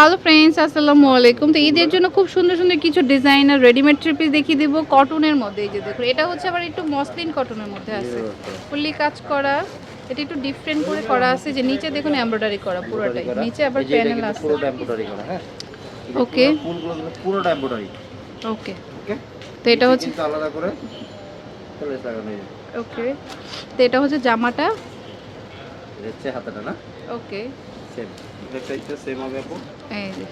Hello friends আসসালামু আলাইকুম। তো ঈদের জন্য খুব সুন্দর সুন্দর কিছু ডিজাইনার রেডিমেড ট্রিপিস দেখিয়ে দেবো। কটনের মধ্যে এই যে দেখুন এটা হচ্ছে আবার একটু মসলিন কটনের মধ্যে আছে। ফুললি কাজ করা। এটা একটু ডিফারেন্ট করে করা আছে যে নিচে দেখুন এমব্রয়ডারি করা পুরোটাই। নিচে আবার প্যানেল আছে। পুরোটা এমব্রয়ডারি করা হ্যাঁ? ওকে পুরোটা এমব্রয়ডারি ওকে ওকে তো এটা হচ্ছে আলাদা করে ওকে তো এটা হচ্ছে জামাটা। এটা হচ্ছে হাতাটা না? ওকে সেম এটা সেম হবে আপু এই যে।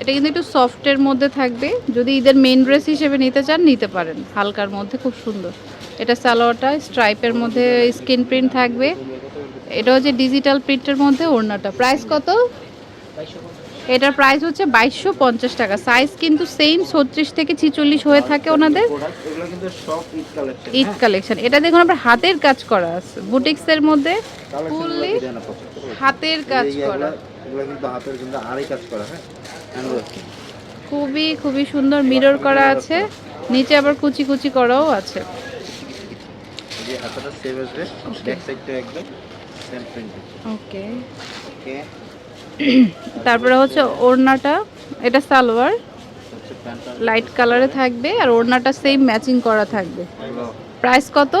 এটা কিন্তু একটু সফটের মধ্যে থাকবে। যদি ঈদের মেন ড্রেস হিসেবে নিতে চান নিতে পারেন। হালকার মধ্যে খুব সুন্দর। এটা সালোয়ারটা স্ট্রাইপের মধ্যে স্কিন প্রিন্ট থাকবে। এটা হচ্ছে ডিজিটাল প্রিন্টের মধ্যে ওড়নাটা। প্রাইস কত? এটার প্রাইস হচ্ছে বাইশশো পঞ্চাশ টাকা। সাইজ কিন্তু সেম ছত্রিশ থেকে ছিচল্লিশ হয়ে থাকে ওনাদের। ঈদ কালেকশন এটা দেখুন আপনার হাতের কাজ করা আছে। বুটিক্সের মধ্যে ফুললি হাতের কাজ করা। এগুলো কিন্তু হাতের কিন্তু আড়াই কাজ করা হ্যাঁ? খুবই খুবই সুন্দর মিরর করা আছে। নিচে আবার কুচি কুচি করাও আছে। যে হাতাটা আসবে ব্যাক সাইডটা একদম সেম প্রিন্ট ওকে ওকে তারপরে হচ্ছে ওড়নাটা এটা সালোয়ার। লাইট কালারে থাকবে আর ওড়নাটা সেম ম্যাচিং করা থাকবে। প্রাইস কত?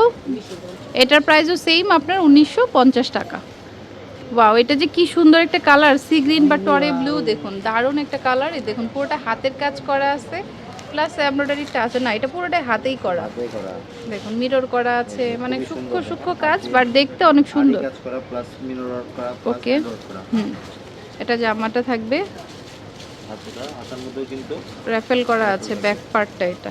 এটার প্রাইসও সেম আপনার উনিশশো পঞ্চাশ টাকা। ওয়াও এটা যে কি সুন্দর একটা কালার সি গ্রিন বা টরে ব্লু দেখুন দারুণ একটা কালার এই দেখুন পুরোটা হাতের কাজ করা আছে প্লাস এমব্রয়ডারিটা আছে না এটা পুরোটাই হাতেই করা। দেখুন মিরর করা আছে মানে সূক্ষ্ম সূক্ষ্ম কাজ বাট দেখতে অনেক সুন্দর। করা হুম এটা জামাটা থাকবে। র্যাফেল করা আছে ব্যাক পার্টটা এটা।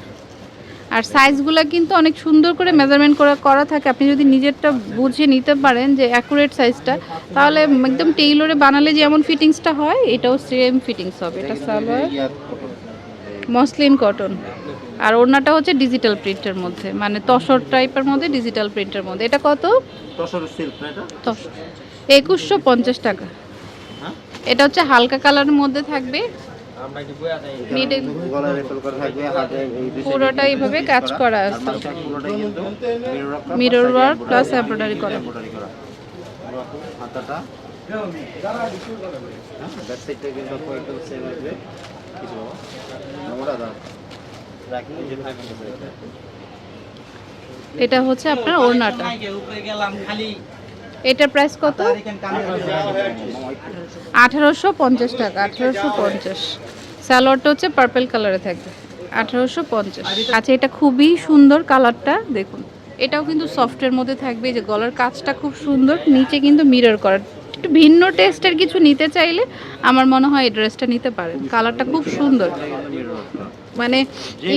আর সাইজগুলো কিন্তু অনেক সুন্দর করে মেজারমেন্ট করা করা থাকে। আপনি যদি নিজেরটা বুঝে নিতে পারেন যে অ্যাকুরেট সাইজটা তাহলে একদম টেইলরে বানালে যেমন ফিটিংসটা হয় এটাও সেম ফিটিংস হবে। এটা সালোয়ার মসলিন কটন আর ওড়নাটা হচ্ছে ডিজিটাল প্রিন্টের মধ্যে মানে তসর টাইপের মধ্যে ডিজিটাল প্রিন্টের মধ্যে। এটা কত? একুশশো পঞ্চাশ টাকা। হ্যাঁ? এটা হচ্ছে হালকা কালারের মধ্যে থাকবে। মিডল পুরোটা এইভাবে কাজ করা। আছে। পুরোটাই কিন্তু mirror work করা, হাতাটা। হ্যাঁ এটা হচ্ছে আপনার ওড়নাটা। এটার প্রাইস কত? আঠারোশো পঞ্চাশ টাকা, আঠারোশো পঞ্চাশ। স্যালোয়ারটা হচ্ছে পার্পল কালারে থাকবে, আঠারোশো পঞ্চাশ। আচ্ছা এটা খুবই সুন্দর কালারটা দেখুন। এটাও কিন্তু সফটের মধ্যে থাকবে যে গলার কাজটা খুব সুন্দর, নিচে কিন্তু মিরর করা। একটু ভিন্ন টেস্টের কিছু নিতে চাইলে আমার মনে হয় এই ড্রেসটা নিতে পারেন। কালারটা খুব সুন্দর। মানে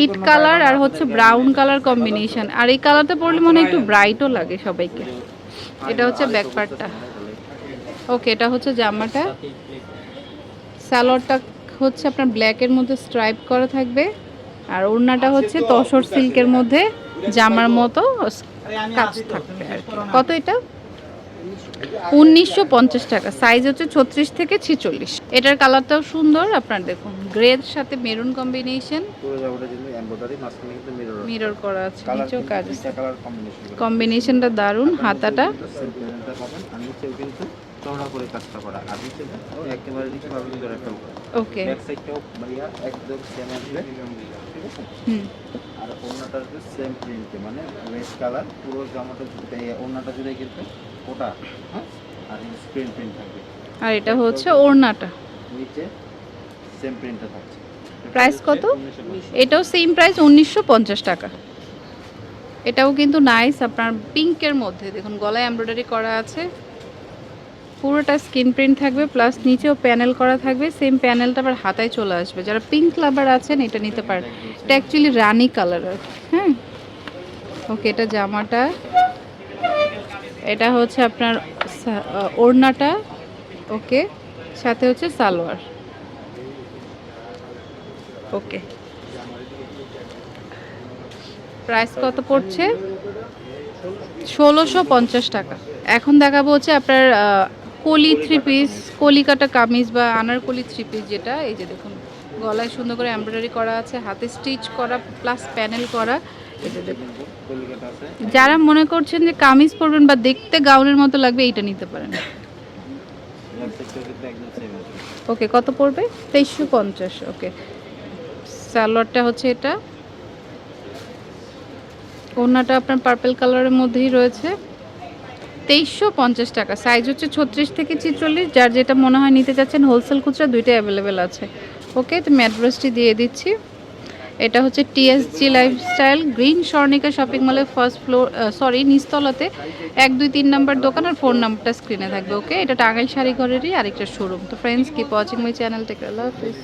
ইট কালার আর হচ্ছে ব্রাউন কালার কম্বিনেশন আর এই কালারটা পরলে মনে হয় একটু ব্রাইটও লাগে সবাইকে। এটা হচ্ছে ব্যাক পার্টটা ওকে, এটা হচ্ছে জামাটা। সালোয়ারটা হচ্ছে আপনার ব্ল্যাকের মধ্যে স্ট্রাইপ করা থাকবে। আর ওড়নাটা হচ্ছে তসর সিল্কের মধ্যে জামার মতো কাজ থাকবে আর। কত এটা? উনিশশো পঞ্চাশ টাকা। সাইজ হচ্ছে ছত্রিশ থেকে ছিচল্লিশ। এটার কালারটাও সুন্দর, আপনার দেখুন গ্রের সাথে মেরুন কম্বিনেশন মিরর করা আছে নিচেও কাজ আছে। কালার কম্বিনেশন কম্বিনেশনটা দারুণ হাতাটা। চওড়া করে কাজটা করা। আর নিচে একেবারে নিচে পাবেন কিন্তু রেফেল ওকে ব্যাক সাইডটাও বাড়িয়া একদম সেম আসবে ঠিক আছে? হুম। আর আসবে সেম প্রিন্টে মানে রেড কালার পুরো জামাটা জুড়ে জুড়ে কিন্তু ওটা হ্যাঁ? আর স্ক্রিন প্রিন্ট থাকবে। আর এটা হচ্ছে ওড়নাটা। নিচে সেম প্রিন্টটা থাকছে। প্রাইস কত? এটাও সেম প্রাইস উনিশশো পঞ্চাশ টাকা। এটাও কিন্তু নাইস আপনার পিঙ্কের মধ্যে। দেখুন, গলায় এমব্রয়ডারি করা আছে। পুরোটা স্কিন প্রিন্ট থাকবে প্লাস নিচেও প্যানেল করা থাকবে। সেম প্যানেলটা আবার হাতায় চলে আসবে। যারা পিঙ্ক লাভার আছেন, এটা নিতে পারেন। এটা অ্যাকচুয়ালি রানি কালার হ্যাঁ ওকে এটা জামাটা। এটা হচ্ছে আপনার ওড়নাটা। ওকে সাথে হচ্ছে সালোয়ার। ওকে। প্রাইস কত পড়ছে? ষোলোশো পঞ্চাশ টাকা। এখন দেখাবো হচ্ছে আপনার কলি থ্রি পিস কলিকাটা কামিজ বা আনারকলি থ্রি পিস যেটা এই যে দেখুন গলায় সুন্দর করে এমব্রয়ডারি করা আছে হাতে স্টিচ করা প্লাস প্যানেল করা দেখুন। যারা মনে করছেন যে কামিজ পরবেন বা দেখতে গাউনের মতো লাগবে এইটা নিতে পারেন। ওকে কত পড়বে? তেইশশো পঞ্চাশ ওকে। স্যালোয়ারটা হচ্ছে এটা। ওড়নাটা আপনার পার্পেল কালারের মধ্যেই রয়েছে। তেইশশো পঞ্চাশ টাকা। সাইজ হচ্ছে ছত্রিশ থেকে ছিচল্লিশ। যার যেটা মনে হয় নিতে চাচ্ছেন হোলসেল খুচরা দুইটাই অ্যাভেলেবেল আছে। ওকে তো অ্যাড্রেসটি দিয়ে দিচ্ছি। এটা হচ্ছে TSG lifestyle green Swarnika shopping মলের ফার্স্ট ফ্লোর সরি নিচতলাতে। এক, দুই, তিন নাম্বার দোকান আর ফোন নাম্বারটা স্ক্রিনে থাকবে। ওকে এটা টাঙ্গাইল শাড়ি ঘরেরই আরেকটা শোরুম তো friends keep watching my channel take Allah Hafiz